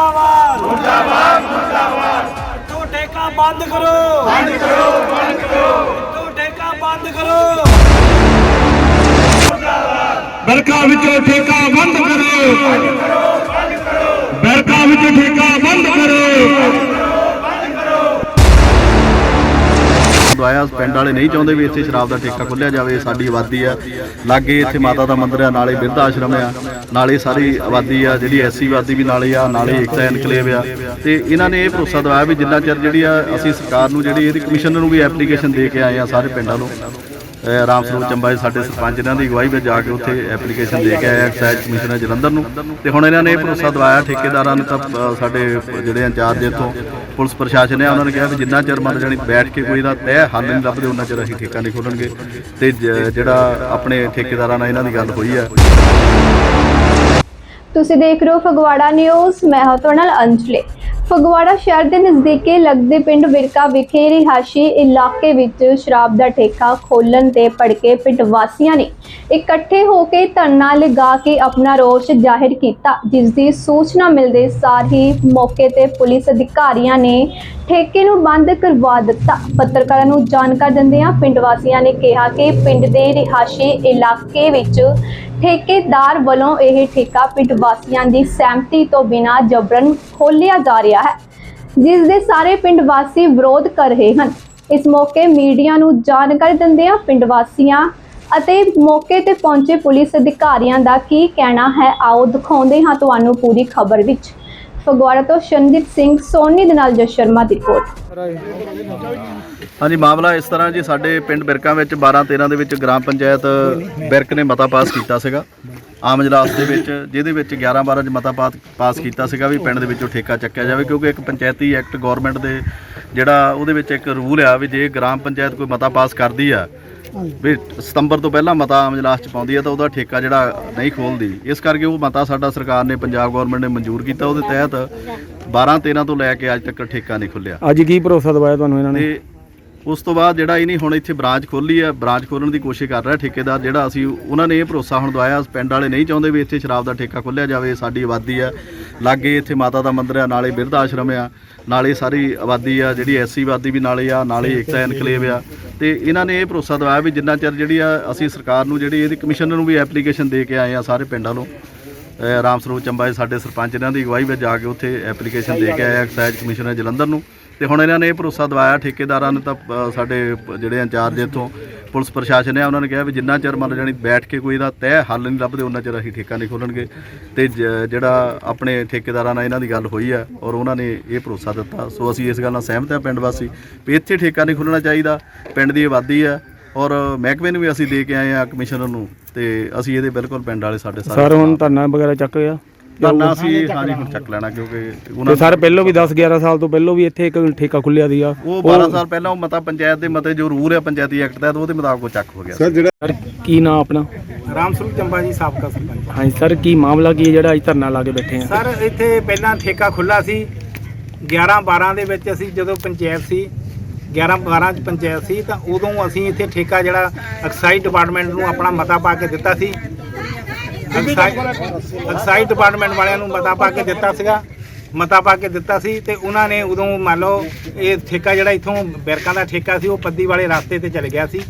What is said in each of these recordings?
ਮੁਰਦਾਬਾਦ। ਮੁਰਦਾਬਾਦ ਮੁਰਦਾਬਾਦ। ਤੋ ਠੇਕਾ ਬੰਦ ਕਰੋ। ਬੰਦ ਕਰੋ ਬੰਦ ਕਰੋ। ਤੋ ਠੇਕਾ ਬੰਦ ਕਰੋ। ਬਰਕਾ ਵਿੱਚੋਂ ਠੇਕਾ ਬੰਦ ਕਰੋ। ਬਰਕਾ ਵਿੱਚੋਂ ਠੇਕਾ ਬੰਦ ਕਰੋ। ਦਵਾਇਆ ਪਿੰਡ ਵਾਲੇ ਨਹੀਂ ਚਾਹੁੰਦੇ ਵੀ ਇੱਥੇ ਸ਼ਰਾਬ ਦਾ ਠੇਕਾ ਖੋਲ੍ਹਿਆ ਜਾਵੇ ਸਾਡੀ ਆਬਾਦੀ ਆ। ਲਾਗੇ ਇੱਥੇ ਮਾਤਾ ਦਾ ਮੰਦਿਰ ਆ, ਨਾਲੇ ਬਿਰਧ ਆਸ਼ਰਮ ਆ, ਨਾਲੇ ਸਾਰੀ ਆਬਾਦੀ ਆ, ਜਿਹੜੀ ਐਸੀ ਆਬਾਦੀ ਵੀ ਨਾਲੇ ਆ, ਨਾਲੇ ਏਕਤਾ ਐਨਕਲੇਵ ਆ। ਤੇ ਇਹਨਾਂ ਨੇ ਇਹ ਭਰੋਸਾ ਦਵਾਇਆ ਵੀ ਜਿੰਨਾ ਚਿਰ ਜਿਹੜੀ ਆ, ਅਸੀਂ ਸਰਕਾਰ ਨੂੰ ਜਿਹੜੀ ਇਹਦੀ ਕਮਿਸ਼ਨਰ ਨੂੰ ਵੀ ਐਪਲੀਕੇਸ਼ਨ ਦੇ ਕੇ ਆਏ ਆ ਸਾਰੇ ਪਿੰਡਾਂ ਨੂੰ ਰਾਮ ਸਰੂਪ ਚੰਬਾ ਸਾਡੇ ਸਰਪੰਚ ਇਹਨਾਂ ਦੀ ਅਗਵਾਈ ਵਿੱਚ ਜਾ ਕੇ ਉੱਥੇ ਐਪਲੀਕੇਸ਼ਨ ਦੇ ਕੇ ਆਏ ਐਕਸਾਈਜ਼ ਕਮਿਸ਼ਨਰ ਜਲੰਧਰ ਨੂੰ। ਤੇ ਹੁਣ ਇਹਨਾਂ ਨੇ ਇਹ ਭਰੋਸਾ ਦਵਾਇਆ ਠੇਕੇਦਾਰਾਂ ਨੂੰ ਤਾਂ ਸਾਡੇ ਜਿਹੜੇ ਇੰਚਾਰਜ ਇੱਥੋਂ ਪੁਲਿਸ ਪ੍ਰਸ਼ਾਸਨ ਹੈ ਉਹਨਾਂ ਨੇ ਕਿਹਾ ਵੀ ਜਿੰਨਾ ਚਿਰ ਮਤਲਬ ਜਾਣੀ ਬੈਠ ਕੇ ਕੋਈ ਦਾ ਤੈਅ ਹੱਲ ਨਹੀਂ ਲੱਭਦੇ, ਉਹਨਾਂ ਚਿਰ ਅਸੀਂ ਠੇਕਾ ਨਹੀਂ ਖੋਲਣਗੇ। ਤੇ ਜਿਹੜਾ ਆਪਣੇ ਠੇਕੇਦਾਰਾਂ ਨਾਲ ਇਹਨਾਂ ਦੀ ਗੱਲ ਹੋਈ ਆ। ਤੁਸੀਂ ਦੇਖ ਰਹੇ ਹੋ ਫਗਵਾੜਾ ਨਿਊਜ਼, ਮੈਂ ਹਾਂ ਤੁਹਾਡੇ ਨਾਲ ਅੰਜਲੀ। ਫਗਵਾੜਾ ਸ਼ਹਿਰ ਦੇ ਨਜ਼ਦੀਕੇ ਲੱਗਦੇ ਪਿੰਡ ਵਿਰਕਾ ਵਿਖੇ ਰਿਹਾਸ਼ੀ ਇਲਾਕੇ ਵਿੱਚ ਸ਼ਰਾਬ ਦਾ ਠੇਕਾ ਖੋਲਣ ਤੇ ਭੜਕੇ ਪਿੰਡ ਵਾਸੀਆਂ ਨੇ ਇਕੱਠੇ ਹੋ ਕੇ ਧਰਨਾ ਲਗਾ ਕੇ ਆਪਣਾ ਰੋਸ ਜ਼ਾਹਿਰ ਕੀਤਾ ਜਿਸ ਦੀ ਸੂਚਨਾ ਮਿਲਦੇ ਸਾਰ ਹੀ ਮੌਕੇ ਤੇ ਪੁਲਿਸ ਅਧਿਕਾਰੀਆਂ ਨੇ ਠੇਕੇ ਨੂੰ ਬੰਦ ਕਰਵਾ ਦਿੱਤਾ। ਪੱਤਰਕਾਰਾਂ ਨੂੰ ਜਾਣਕਾਰੀ ਦਿੰਦਿਆਂ ਪਿੰਡ ਵਾਸੀਆਂ ਨੇ ਕਿਹਾ ਕਿ ਪਿੰਡ ਦੇ ਰਿਹਾਸ਼ੀ ਇਲਾਕੇ ਵਿੱਚ ਠੇਕੇਦਾਰ ਵੱਲੋਂ ਇਹ ਠੇਕਾ ਪਿੰਡ ਵਾਸੀਆਂ ਦੀ ਸਹਿਮਤੀ ਤੋਂ ਬਿਨਾਂ ਜਬਰਨ ਖੋਲਿਆ ਜਾ ਰਿਹਾ ਹੈ, ਜਿਸ ਦੇ ਸਾਰੇ ਪਿੰਡ ਵਾਸੀ ਵਿਰੋਧ ਕਰ ਰਹੇ ਹਨ। ਇਸ ਮੌਕੇ ਮੀਡੀਆ ਨੂੰ ਜਾਣਕਾਰੀ ਦਿੰਦਿਆਂ ਪਿੰਡ ਵਾਸੀਆਂ ਅਤੇ ਮੌਕੇ ਤੇ ਪਹੁੰਚੇ ਪੁਲਿਸ ਅਧਿਕਾਰੀਆਂ ਦਾ ਕੀ ਕਹਿਣਾ ਹੈ, ਆਓ ਦਿਖਾਉਂਦੇ ਹਾਂ ਤੁਹਾਨੂੰ ਪੂਰੀ ਖਬਰ ਵਿੱਚ। ਫਗਵਾੜਾ ਤੋਂ ਸ਼ਨਦੀਪ ਸਿੰਘ ਸੋਨੀ ਦੇ ਨਾਲ ਜਸ ਸ਼ਰਮਾ ਦੀ ਰਿਪੋਰਟ। ਹਾਂਜੀ, ਮਾਮਲਾ ਇਸ ਤਰ੍ਹਾਂ ਜੀ, ਸਾਡੇ ਪਿੰਡ ਬਿਰਕਾਂ ਵਿੱਚ 12 13 ਦੇ ਵਿੱਚ ਗ੍ਰਾਮ ਪੰਚਾਇਤ ਬਿਰਕ ਨੇ ਮਤਾ ਪਾਸ ਕੀਤਾ ਸੀਗਾ। ਆਮ ਇਜਲਾਸ ਦੇ ਵਿੱਚ, ਜਿਹਦੇ ਵਿੱਚ 11 12 ਚ ਮਤਾ ਪਾਸ ਪਾਸ ਕੀਤਾ ਸੀਗਾ ਵੀ ਪਿੰਡ ਦੇ ਵਿੱਚੋਂ ਠੇਕਾ ਚੱਕਿਆ ਜਾਵੇ, ਕਿਉਂਕਿ ਇੱਕ ਪੰਚਾਇਤੀ ਐਕਟ ਗਵਰਨਮੈਂਟ ਦੇ ਜਿਹੜਾ ਉਹਦੇ ਵਿੱਚ ਇੱਕ ਰੂਲ ਆ ਵੀ ਜੇ ਗ੍ਰਾਮ ਪੰਚਾਇਤ ਕੋਈ ਮਤਾ ਪਾਸ ਕਰਦੀ ਆ ਵੀ ਸਤੰਬਰ ਤੋਂ ਪਹਿਲਾਂ ਮਤਾ ਆਮ ਇਜਲਾਸ ਚ ਪਾਉਂਦੀ ਆ ਤਾਂ ਉਹਦਾ ਠੇਕਾ ਜਿਹੜਾ ਨਹੀਂ ਖੋਲਦੀ। ਇਸ ਕਰਕੇ ਉਹ ਮਤਾ ਸਾਡਾ ਸਰਕਾਰ ਨੇ ਪੰਜਾਬ ਗਵਰਨਮੈਂਟ ਨੇ ਮਨਜ਼ੂਰ ਕੀਤਾ। ਉਹਦੇ ਤਹਿਤ 12 13 ਤੋਂ ਲੈ ਕੇ ਅੱਜ ਤੱਕ ਠੇਕਾ ਨਹੀਂ ਖੁੱਲਿਆ। ਅੱਜ ਕੀ ਭਰੋਸਾ ਦਵਾਇਆ ਤੁਹਾਨੂੰ ਇਹਨਾਂ ਨੇ? ਉਸ ਤੋਂ ਬਾਅਦ ਜਿਹੜਾ ਇਹਨੇ ਹੁਣ ਇੱਥੇ ਬ੍ਰਾਂਚ ਖੋਲੀ ਹੈ ਬ੍ਰਾਂਚ ਖੋਲਣ ਦੀ ਕੋਸ਼ਿਸ਼ ਕਰ ਰਿਹਾ ਠੇਕੇਦਾਰ ਜਿਹੜਾ ਅਸੀਂ ਉਹਨਾਂ ਨੇ ਇਹ ਭਰੋਸਾ ਹੁਣ ਦਵਾਇਆ ਪਿੰਡ ਵਾਲੇ ਨਹੀਂ ਚਾਹੁੰਦੇ ਵੀ ਇੱਥੇ ਸ਼ਰਾਬ ਦਾ ਠੇਕਾ ਖੋਲਿਆ ਜਾਵੇ ਸਾਡੀ ਆਬਾਦੀ ਆ। ਲਾਗੇ ਇੱਥੇ ਮਾਤਾ ਦਾ ਮੰਦਿਰ ਆ ਨਾਲੇ ਬਿਰਧ ਆਸ਼ਰਮ ਆ ਨਾਲੇ ਸਾਰੀ ਆਬਾਦੀ ਆ ਜਿਹੜੀ ਐਸੀ ਆਬਾਦੀ ਵੀ ਨਾਲੇ ਆ ਨਾਲੇ ਇੱਕ ਐਨਕਲੇਵ ਆ। ਤੇ ਇਹਨਾਂ ਨੇ ਇਹ ਭਰੋਸਾ ਦਵਾਇਆ ਵੀ ਜਿੰਨਾ ਚਿਰ ਜਿਹੜੀ ਆ ਅਸੀਂ ਸਰਕਾਰ ਨੂੰ ਜਿਹੜੀ ਇਹਦੀ ਕਮਿਸ਼ਨਰ ਨੂੰ ਵੀ ਐਪਲੀਕੇਸ਼ਨ ਦੇ ਕੇ ਆਏ ਆ ਸਾਰੇ ਪਿੰਡਾਂ ਨੂੰ ਰਾਮ ਸਰੂਪ ਚੰਬਾ ਜੀ ਸਾਡੇ ਸਰਪੰਚ ਇਹਨਾਂ ਦੀ ਅਗਵਾਈ ਵਿੱਚ ਜਾ ਕੇ ਉੱਥੇ ਐਪਲੀਕੇਸ਼ਨ ਦੇ ਕੇ ਆਏ ਆ ਐਕਸਾਈਜ਼ ਕਮਿਸ਼ਨਰ ਜਲੰਧਰ ਨੂੰ। ਤੇ ਹੁਣ ਇਹਨਾਂ ਨੇ ਇਹ ਭਰੋਸਾ ਦਵਾਇਆ ਠੇਕੇਦਾਰਾਂ ਨੂੰ ਤਾਂ ਸਾਡੇ ਪ- ਜਿਹੜੇ ਇੰਚਾਰਜ ਇੱਥੋਂ ਪੁਲਿਸ ਪ੍ਰਸ਼ਾਸਨ ਹੈ ਉਹਨਾਂ ਨੇ ਕਿਹਾ ਵੀ ਜਿੰਨਾ ਚਿਰ ਮਤਲਬ ਜਾਣੀ ਬੈਠ ਕੇ ਕੋਈ ਦਾ ਤੈਅ ਹੱਲ ਨਹੀਂ ਲੱਭਦੇ ਉਹਨਾਂ ਚਿਰ ਅਸੀਂ ਠੇਕਾ ਨਹੀਂ ਖੋਲਣਗੇ। ਤੇ ਜ- ਜਿਹੜਾ ਆਪਣੇ ਠੇਕੇਦਾਰਾਂ ਨਾਲ ਇਹਨਾਂ ਦੀ ਗੱਲ ਹੋਈ ਆ ਔਰ ਉਹਨਾਂ ਨੇ ਇਹ ਭਰੋਸਾ ਦਿੱਤਾ। ਸੋ ਅਸੀਂ ਇਸ ਗੱਲ ਨਾਲ ਸਹਿਮਤ ਹਾਂ ਪਿੰਡ ਵਾਸੀ ਵੀ ਇੱਥੇ ਠੇਕਾ ਨਹੀਂ ਖੁੱਲਣਾ ਚਾਹੀਦਾ ਪਿੰਡ ਦੀ ਆਬਾਦੀ ਆ ਔਰ ਮਹਿਕਮੇ ਨੂੰ ਵੀ ਅਸੀਂ ਦੇ ਕੇ ਆਏ ਆ ਕਮਿਸ਼ਨਰ ਨੂੰ ਤੇ ਅਸੀਂ ਇਹਦੇ ਬਿਲਕੁਲ ਪਿੰਡ ਵਾਲੇ ਸਾਡੇ ਸਾਰੇ ਸਰ ਹੁਣ ਧਰਨਾ ਵਗੈਰਾ ਚੱਕ ਗਿਆ ਧਰਨਾ ਅਸੀਂ ਹਾਂਜੀ ਹੁਣ ਚੱਕ ਲੈਣਾ ਕਿਉਂਕਿ ਤੇ ਉਹਨਾਂ ਸਰ ਪਹਿਲੋਂ ਵੀ 10 11 ਸਾਲ ਤੋਂ ਪਹਿਲੋਂ ਵੀ ਇੱਥੇ ਇੱਕ ਠੇਕਾ ਖੁੱਲਿਆ ਸੀਗਾ। ਉਹ 12 ਸਾਲ ਪਹਿਲਾਂ ਉਹ ਮਤਾ ਪੰਚਾਇਤ ਦੇ ਮਤੇ ਜੋ ਰੂਲ ਹੈ ਪੰਚਾਇਤੀ ਐਕਟ ਦਾ ਉਹਦੇ ਮੁਤਾਬਕ ਉਹ ਚੱਕ ਹੋ ਗਿਆ ਸੀ। ਸਰ ਕੀ ਨਾਂ ਆਪਣਾ? ਰਾਮ ਸਰੂਪ ਚੰਬਾ ਜੀ ਸਾਬਕਾ ਸਰਪੰਚ। ਹਾਂਜੀ ਸਰ ਕੀ ਮਾਮਲਾ ਕੀ ਹੈ ਜਿਹੜਾ ਅੱਜ ਧਰਨਾ ਲਾ ਕੇ ਬੈਠੇ ਆ? ਸਰ ਇੱਥੇ ਪਹਿਲਾਂ ਠੇਕਾ ਖੁੱਲਾ ਸੀ। 11 12 ਦੇ ਵਿੱਚ ਅਸੀਂ ਜਦੋਂ ਪੰਚਾਇਤ ਸੀ 11 12 ਚ ਪੰਚਾਇਤ ਸੀ ਤਾਂ ਉਦੋਂ ਅਸੀਂ ਇੱਥੇ ਠੇਕਾ ਜਿਹੜਾ ਐਕਸਾਈਜ਼ ਡਿਪਾਰਟਮੈਂਟ ਨੂੰ ਆਪਣਾ ਮਤਾ ਪਾ ਕੇ ਦਿੱਤਾ ਸੀ। ਐਕਸਾਈਜ਼ ਡਿਪਾਰਟਮੈਂਟ ਵਾਲਿਆਂ ਨੂੰ ਮਤਾ ਪਾ ਕੇ ਦਿੱਤਾ ਸੀਗਾ। ਮਤਾ ਪਾ ਕੇ ਦਿੱਤਾ ਸੀ ਤੇ ਉਹਨਾਂ ਨੇ ਉਦੋਂ ਮੰਨ ਲਓ ਇਹ ਠੇਕਾ ਜਿਹੜਾ ਇਥੋਂ ਬਿਰਕਾਂ ਦਾ ਠੇਕਾ ਸੀ, ਉਹ ਪੱਦੀ ਵਾਲੇ ਰਸਤੇ ਤੇ ਚਲੇ ਗਿਆ ਸੀ।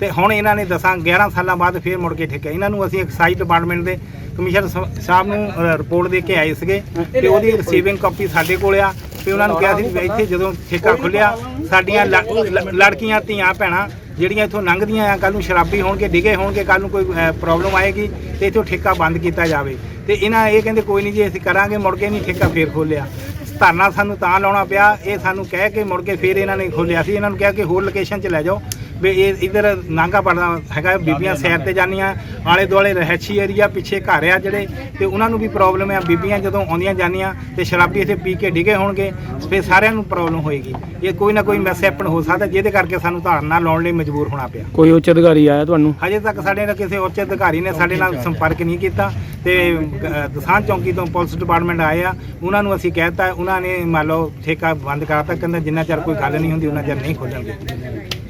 ਤੇ ਹੁਣ ਇਹਨਾਂ ਨੇ ਦਸਾਂ 11 ਸਾਲਾਂ ਬਾਅਦ ਫੇਰ ਮੁੜ ਕੇ ਠੇਕਾ। ਇਹਨਾਂ ਨੂੰ ਅਸੀਂ ਐਕਸਾਈਜ਼ ਡਿਪਾਰਟਮੈਂਟ ਦੇ ਕਮਿਸ਼ਨਰ ਸ- ਸਾਹਿਬ ਨੂੰ ਰਿਪੋਰਟ ਦੇ ਕੇ ਆਏ ਸੀਗੇ ਤੇ ਉਹਦੀ ਰਿਸੀਵਿੰਗ ਕਾਪੀ ਸਾਡੇ ਕੋਲ ਆ। ਤੇ ਉਹਨਾਂ ਨੂੰ ਕਿਹਾ ਸੀ ਇੱਥੇ ਜਦੋਂ ਠੇਕਾ ਖੁੱਲਿਆ, ਸਾਡੀਆਂ ਲੜਕੀਆਂ, ਧੀਆਂ, ਭੈਣਾਂ ਜਿਹੜੀਆਂ ਇੱਥੋਂ ਲੰਘਦੀਆਂ ਆ ਕੱਲ ਨੂੰ ਸ਼ਰਾਬੀ ਹੋਣਗੇ, ਡਿਗੇ ਹੋਣਗੇ ਕੱਲ ਨੂੰ ਕੋਈ ਪ੍ਰੋਬਲਮ ਆਏਗੀ, ਤੇ ਇੱਥੋਂ ਠੇਕਾ ਬੰਦ ਕੀਤਾ ਜਾਵੇ। ਤੇ ਇਹਨਾਂ ਇਹ ਕਹਿੰਦੇ ਕੋਈ ਨਹੀਂ ਜੀ, ਅਸੀਂ ਕਰਾਂਗੇ, ਮੁੜ ਕੇ ਨਹੀਂ ਠੇਕਾ ਫੇਰ ਖੋਲਿਆ ਧਰਨਾ ਸਾਨੂੰ ਤਾਂ ਲਾਉਣਾ ਪਿਆ, ਇਹ ਸਾਨੂੰ ਕਹਿ ਕੇ ਮੁੜ ਕੇ ਫੇਰ ਇਹਨਾਂ ਨੇ ਖੋਲਿਆ ਸੀ। ਇਹਨਾਂ ਨੂੰ ਕਿਹਾ ਕਿ ਹੋਰ ਲੋਕੇਸ਼ਨ 'ਚ ਲੈ ਜਾਓ। ਵੀ ਇਹ ਇਧਰ ਨਾਂਗਾ ਪੜਦਾ ਹੈਗਾ ਬੀਬੀਆਂ ਸੈਰ ਤੇ ਜਾਂਦੀਆਂ ਆਲੇ ਦੁਆਲੇ ਰਹਿਛੀ ਏਰੀਆ ਪਿੱਛੇ ਘਰ ਆ ਜਿਹੜੇ ਤੇ ਉਹਨਾਂ ਨੂੰ ਵੀ ਪ੍ਰੋਬਲਮ ਆ ਬੀਬੀਆਂ ਜਦੋਂ ਆਉਂਦੀਆਂ ਜਾਂਦੀਆਂ ਤੇ ਸ਼ਰਾਬੀ ਇੱਥੇ ਪੀ ਕੇ ਡਿਗੇ ਹੋਣਗੇ ਫਿਰ ਸਾਰਿਆਂ ਨੂੰ ਪ੍ਰੋਬਲਮ ਹੋਏਗੀ। ਇਹ ਕੋਈ ਨਾ ਕੋਈ ਮੈਸੇਪਨ ਹੋ ਸਕਦਾ ਜਿਹਦੇ ਕਰਕੇ ਸਾਨੂੰ ਧਾਰਨਾ ਲਾਉਣ ਲਈ ਮਜਬੂਰ ਹੋਣਾ ਪਿਆ। ਕੋਈ ਉੱਚ ਅਧਿਕਾਰੀ ਆਇਆ ਤੁਹਾਨੂੰ? ਹਜੇ ਤੱਕ ਸਾਡੇ ਨਾਲ ਕਿਸੇ ਉੱਚ ਅਧਿਕਾਰੀ ਨੇ ਸਾਡੇ ਨਾਲ ਸੰਪਰਕ ਨਹੀਂ ਕੀਤਾ ਤੇ ਅ, ਦਸਾਂਝ ਚੌਂਕੀ ਤੋਂ ਪੁਲਿਸ ਡਿਪਾਰਟਮੈਂਟ ਆਏ ਆ ਉਹਨਾਂ ਨੂੰ ਅਸੀਂ ਕਹਿਤਾ ਉਹਨਾਂ ਨੇ ਮੰਨ ਲਓ ਠੇਕਾ ਬੰਦ ਕਰਤਾ ਕਹਿੰਦਾ ਜਿੰਨਾ ਚਿਰ ਕੋਈ ਗੱਲ ਨਹੀਂ ਹੁੰਦੀ ਉਹਨਾਂ ਚਿਰ ਨਹੀਂ ਖੋਲਣਗੇ।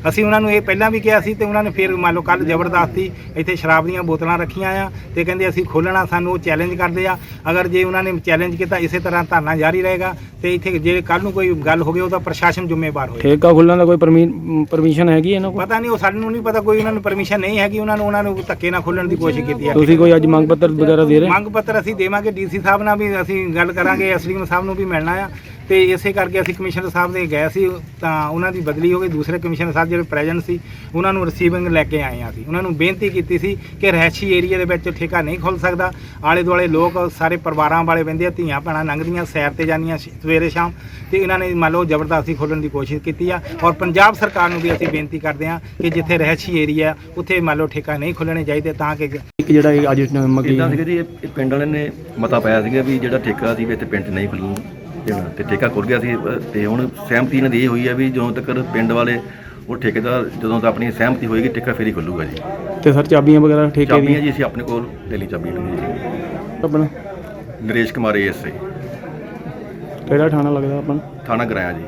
ਅਸੀਂ ਉਹਨਾਂ ਨੂੰ ਇਹ ਪਹਿਲਾਂ ਵੀ ਕਿਹਾ ਸੀ ਤੇ ਉਹਨਾਂ ਨੇ ਫਿਰ ਮੰਨ ਲਓ ਕੱਲ ਜ਼ਬਰਦਸਤੀ ਇੱਥੇ ਸ਼ਰਾਬ ਦੀਆਂ ਬੋਤਲਾਂ ਰੱਖੀਆਂ ਆ ਤੇ ਕਹਿੰਦੇ ਅਸੀਂ ਖੋਲਣਾ ਸਾਨੂੰ ਉਹ ਚੈਲੰਜ ਕਰਦੇ ਆ। ਅਗਰ ਜੇ ਉਹਨਾਂ ਨੇ ਚੈਲੰਜ ਕੀਤਾ ਇਸੇ ਤਰ੍ਹਾਂ ਧਰਨਾ ਜਾਰੀ ਰਹੇਗਾ ਤੇ ਇੱਥੇ ਜੇ ਕੱਲ ਨੂੰ ਕੋਈ ਗੱਲ ਹੋ ਗਈ ਉਹਦਾ ਪ੍ਰਸ਼ਾਸਨ ਜ਼ਿੰਮੇਵਾਰ ਹੋਏ ਠੇਕਾ ਖੁੱਲਣ ਦਾ ਕੋਈ ਪਰਮਿਸ਼ਨ ਹੈਗੀ ਇਹਨਾਂ ਕੋਲ? ਪਤਾ ਨਹੀਂ ਉਹ ਸਾਨੂੰ ਨਹੀਂ ਪਤਾ ਕੋਈ ਉਹਨਾਂ ਨੂੰ ਪਰਮਿਸ਼ਨ ਨਹੀਂ ਹੈਗੀ ਉਹਨਾਂ ਨੂੰ ਉਹਨਾਂ ਨੂੰ ਧੱਕੇ ਨਾਲ ਖੋਲਣ ਦੀ ਕੋਸ਼ਿਸ਼ ਕੀਤੀ ਹੈ ਤੁਸੀਂ ਕੋਈ ਅੱਜ ਮੰਗ ਪੱਤਰ ਵਗੈਰਾ ਦੇ ਰਹੇ? ਮੰਗ ਪੱਤਰ ਅਸੀਂ ਦੇਵਾਂਗੇ ਡੀਸੀ ਸਾਹਿਬ ਨਾਲ ਵੀ ਅਸੀਂ ਗੱਲ ਕਰਾਂਗੇ ਐਸਡੀਐਮ ਸਾਹਿਬ ਨੂੰ ਵੀ ਮਿਲਣਾ ਆ। ਤੇ ਇਸੇ ਕਰਕੇ ਅਸੀਂ ਕਮਿਸ਼ਨਰ ਸਾਹਿਬ ਦੇ ਗਏ ਸੀ ਤਾਂ ਉਹਨਾਂ ਦੀ ਬਦਲੀ ਹੋ ਗਈ। ਦੂਸਰੇ ਕਮਿਸ਼ਨਰ ਸਾਹਿਬ ਜਿਹੜੇ ਪ੍ਰੈਜ਼ੈਂਟ ਸੀ ਉਹਨਾਂ ਨੂੰ ਰਿਸੀਵਿੰਗ ਲੈ ਕੇ ਆਏ ਆ ਅਸੀਂ। ਉਹਨਾਂ ਨੂੰ ਬੇਨਤੀ ਕੀਤੀ ਸੀ ਕਿ ਰਹਿਸ਼ੀ ਏਰੀਆ ਦੇ ਵਿੱਚ ਠੇਕਾ ਨਹੀਂ ਖੁੱਲ ਸਕਦਾ। ਆਲੇ ਦੁਆਲੇ ਲੋਕ ਸਾਰੇ ਪਰਿਵਾਰਾਂ ਵਾਲੇ ਬੰਦੇ ਆ ਧੀਆਂ ਭੈਣਾਂ ਲੰਘਦੀਆਂ ਸੈਰ ਤੇ ਜਾਂਦੀਆਂ ਸ਼- ਸਵੇਰੇ ਸ਼ਾਮ। ਤੇ ਇਹਨਾਂ ਨੇ ਮੰਨ ਲਓ ਜ਼ਬਰਦਸਤੀ ਖੋਲਣ ਦੀ ਕੋਸ਼ਿਸ਼ ਕੀਤੀ ਆ। ਔਰ ਪੰਜਾਬ ਸਰਕਾਰ ਨੂੰ ਵੀ ਅਸੀਂ ਬੇਨਤੀ ਕਰਦੇ ਆ ਕਿ ਜਿੱਥੇ ਰਹਿਸ਼ੀ ਏਰੀਆ ਉੱਥੇ ਮੰਨ ਲਓ ਠੇਕਾ ਨਹੀਂ ਖੁੱਲਣੇ ਚਾਹੀਦੇ ਤਾਂ ਕਿ ਇੱਕ ਜਿਹੜਾ ਇਹ ਅੱਜ ਮਗੀ ਇਦਾਂ ਸੀਗਾ ਜੀ ਇਹ ਪਿੰਡ ਵਾਲਿਆਂ ਨੇ ਮਤਾ ਪਾਇਆ ਸੀਗਾ ਵੀ ਜਿਹੜਾ ਠੇਕਾ ਸੀ ਵੀ ਇੱਥੇ ਪਿੰਡ ਨਹੀਂ ਖੁੱਲੂ ਦੇਣਾ ਤੇ ਠੇਕਾ ਖੁੱਲ ਗਿਆ ਸੀ ਅ, ਤੇ ਹੁਣ ਸਹਿਮਤੀ ਇਹਨਾਂ ਦੀ ਇਹ ਹੋਈ ਹੈ ਵੀ ਜਦੋਂ ਤੱਕ ਪਿੰਡ ਵਾਲੇ ਉਹ ਠੇਕੇਦਾਰ ਜਦੋਂ ਤੱਕ ਆਪਣੀ ਸਹਿਮਤੀ ਹੋਏਗੀ ਠੇਕਾ ਫੇਰ ਹੀ ਖੁੱਲੂਗਾ ਜੀ। ਤੇ ਸਰ ਚਾਬੀਆਂ ਵਗੈਰਾ ਠੇਕੇ ਚਾਬੀਆਂ ਦੀਆਂ ਜੀ ਅਸੀਂ ਆਪਣੇ ਕੋਲ ਲੈ ਲਈ ਚਾਬੀ ਜੀ। ਆਪਣਾ? ਨਰੇਸ਼ ਕੁਮਾਰ ਏਐਸਏ ਕਿਹੜਾ ਥਾਣਾ ਲੱਗਦਾ ਆਪਣਾ? ਥਾਣਾ ਗਰਾਇਆ ਜੀ।